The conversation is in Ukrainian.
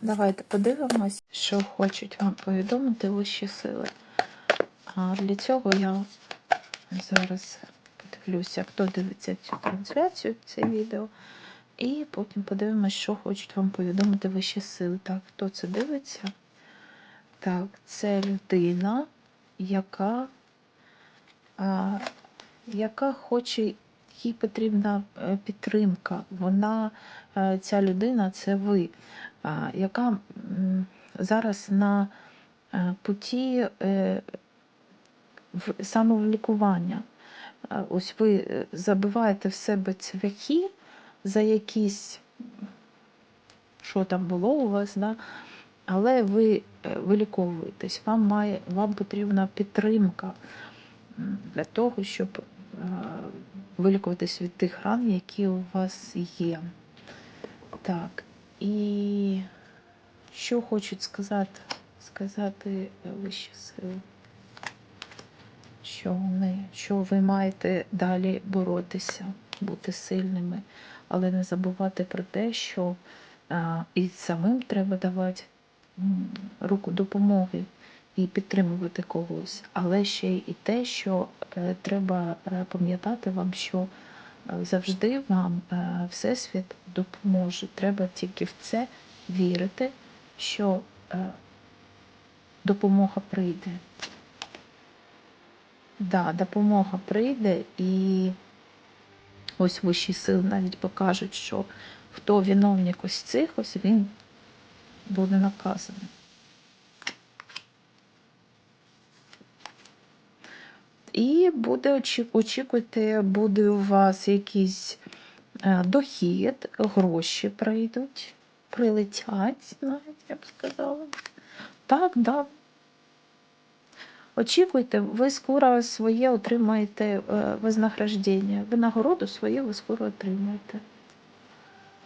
Давайте подивимось, що хочуть вам повідомити вищі сили. А для цього я зараз подивлюся, хто дивиться цю трансляцію, це відео. І потім подивимось, що хочуть вам повідомити вищі сили. Так, хто це дивиться? Так, це людина, яка, а, яка хоче, їй потрібна е, підтримка. Вона, е, ця людина це ви, яка зараз на е, путі самовлікування. Ось ви забиваєте в себе цвяхи за якісь, що там було у вас, да? але ви виліковуєтесь, вам, має, вам потрібна підтримка для того, щоб вилікуватись від тих ран, які у вас є. Так, і що хочуть сказати, сказати вищі сили? Що вони, що ви маєте далі боротися, бути сильними, але не забувати про те, що а, і самим треба давати руку допомоги і підтримувати когось, але ще і те, що е, треба е, пам'ятати вам, що е, завжди вам Всесвіт допоможе. Треба тільки в це вірити, що допомога прийде. Да, допомога прийде, і ось вищі сили навіть покажуть, що хто виновник ось цих, ось він буде наказаний. І буде очікувати, буде у вас якийсь е, дохід, гроші прийдуть, прилетять, навіть я б сказала. Так, да. Очікуйте, ви скоро своє отримаєте е, вознаграждення. Винагороду своє ви скоро отримаєте.